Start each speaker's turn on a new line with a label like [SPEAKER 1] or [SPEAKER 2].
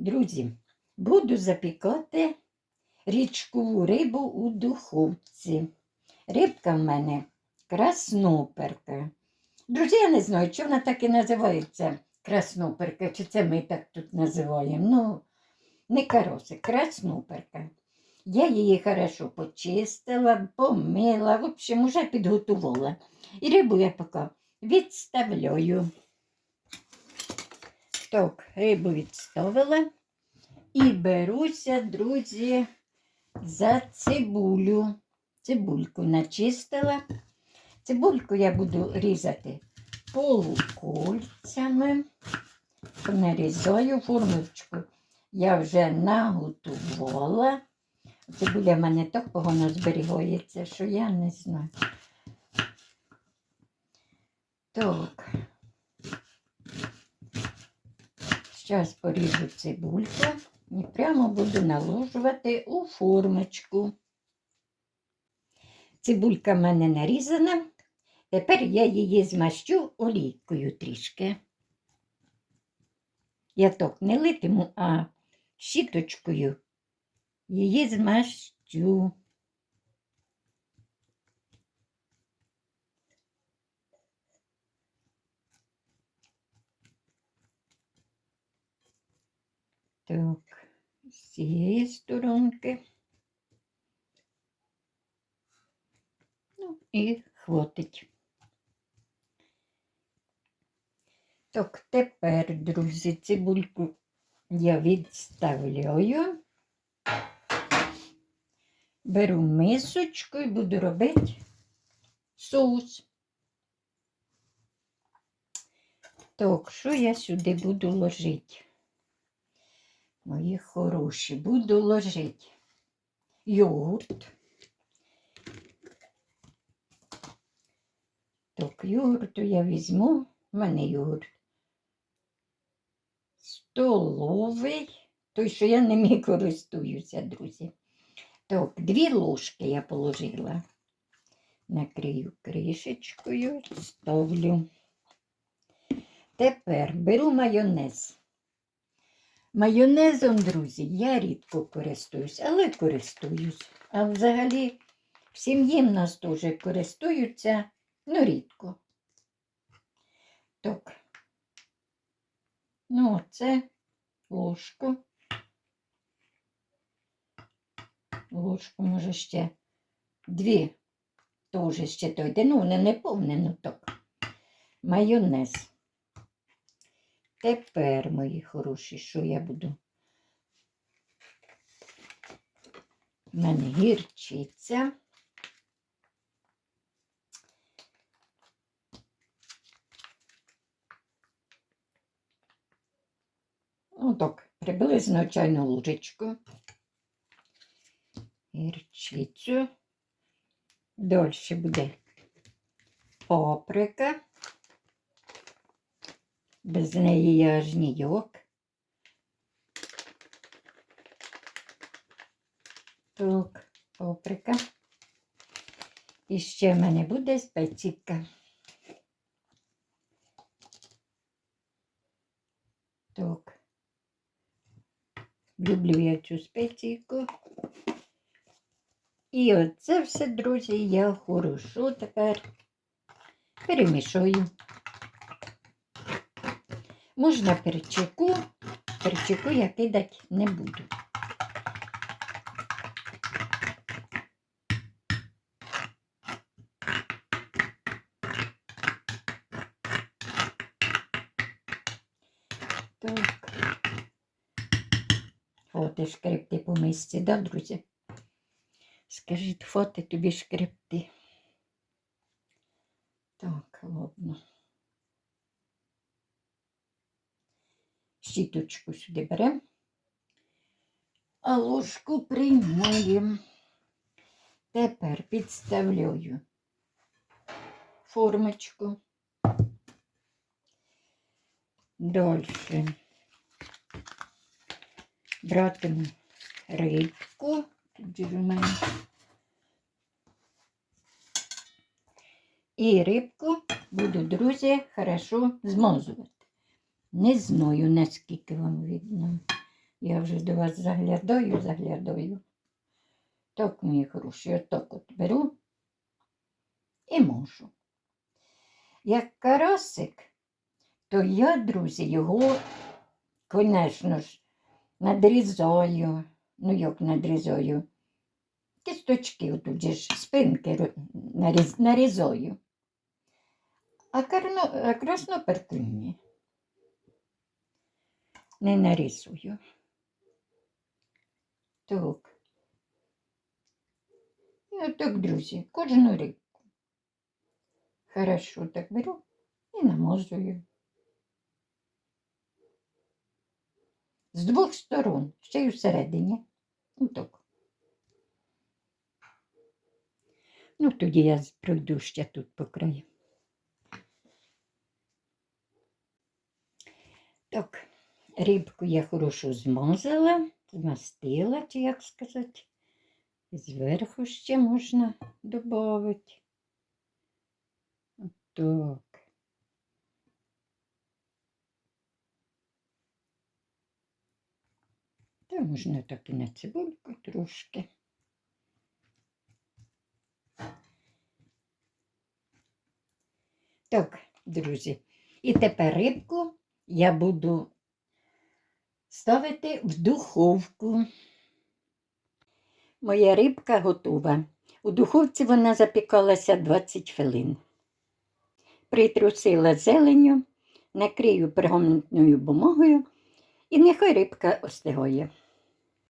[SPEAKER 1] Друзі, буду запікати річкову рибу у духовці. Рибка в мене красноперка. Друзі, я не знаю, чи вона так і називається красноперка, чи це ми так тут називаємо. Ну, не каросик, красноперка. Я її хорошо почистила, помила, в общем, уже підготувала. І рибу я поки відставляю. Так, рибу відставила. І беруся, друзі, за цибулю. Цибульку начистила. Цибульку я буду різати полукольцями. Нарізаю формочку. Я вже наготувала. Цибуля в мене так погано зберігається, що я не знаю. Так. Зараз поріжу цибульку і прямо буду наложувати у формочку. Цибулька в мене нарізана. Тепер я її змащу олійкою трішки. Я так не литиму, а щіточкою її змащу. Так, з цієї сторонки. Ну і хватить. Так, тепер, друзі, цибульку я відставляю. Беру мисочку і буду робити соус. Так, що я сюди буду ложити? Мої хороші, буду ложити йогурт. Так, йогурту я візьму, в мене йогурт столовий, той, що я ними користуюся, друзі. Так, дві ложки я положила. Накрию кришечкою, ставлю. Тепер беру майонез. Майонезом, друзі, я рідко користуюсь, але користуюсь. А взагалі в сім'ї в нас теж користуються, ну, рідко. Так. Ну, оце ложку. Ложку, може, ще дві. Теж ще дойде. Ну, не повне, ну так. Майонез. Тепер, мої хороші, що я буду? У мене гірчиця. Ну так, приблизно чайну ложечку. Гірчицю. Далі буде паприка. Без неї я аж ніяк. Так, паприка. І ще в мене буде спецівка. Так. Люблю я цю спеційку. І оце все, друзі, я хорошо тепер перемішую. Можна перчику, перчику я кидати не буду. Так. Фоти шкрипти по мисці, да, друзі? Скажіть, фоти тобі шкрипти. Так, ладно. Щіточку сюди беремо, а ложку приймаємо. Тепер підставляю формочку. Далі братиму рибку. Тут в мене. І рибку буду, друзі, хорошо змазувати. Не знаю, наскільки вам видно. Я вже до вас заглядаю, заглядаю. Так, мої хороші, отак от беру і можу. Як карасик, то я, друзі, його, звісно ж, надрізаю. Ну, як надрізаю? Кісточки отут же ж спинки наріз, нарізаю. А, карно, а красноперку ні. Не нарізую. Так. І отак, друзі, кожну рибку. Хорошо так беру і намазую. З двох сторон, ще й всередині. Отак. Ну, тоді я пройду ще тут по краю. Так, рибку я хорошо змазала, змастила, чи як сказати. І Зверху ще можна додати. Так. Та можна так і на цибульку трошки. Так, друзі. І тепер рибку я буду ставити в духовку. Моя рибка готова. У духовці вона запікалася 20 хвилин. Притрусила зеленю, накрию пергаментною бумагою і нехай рибка остигає.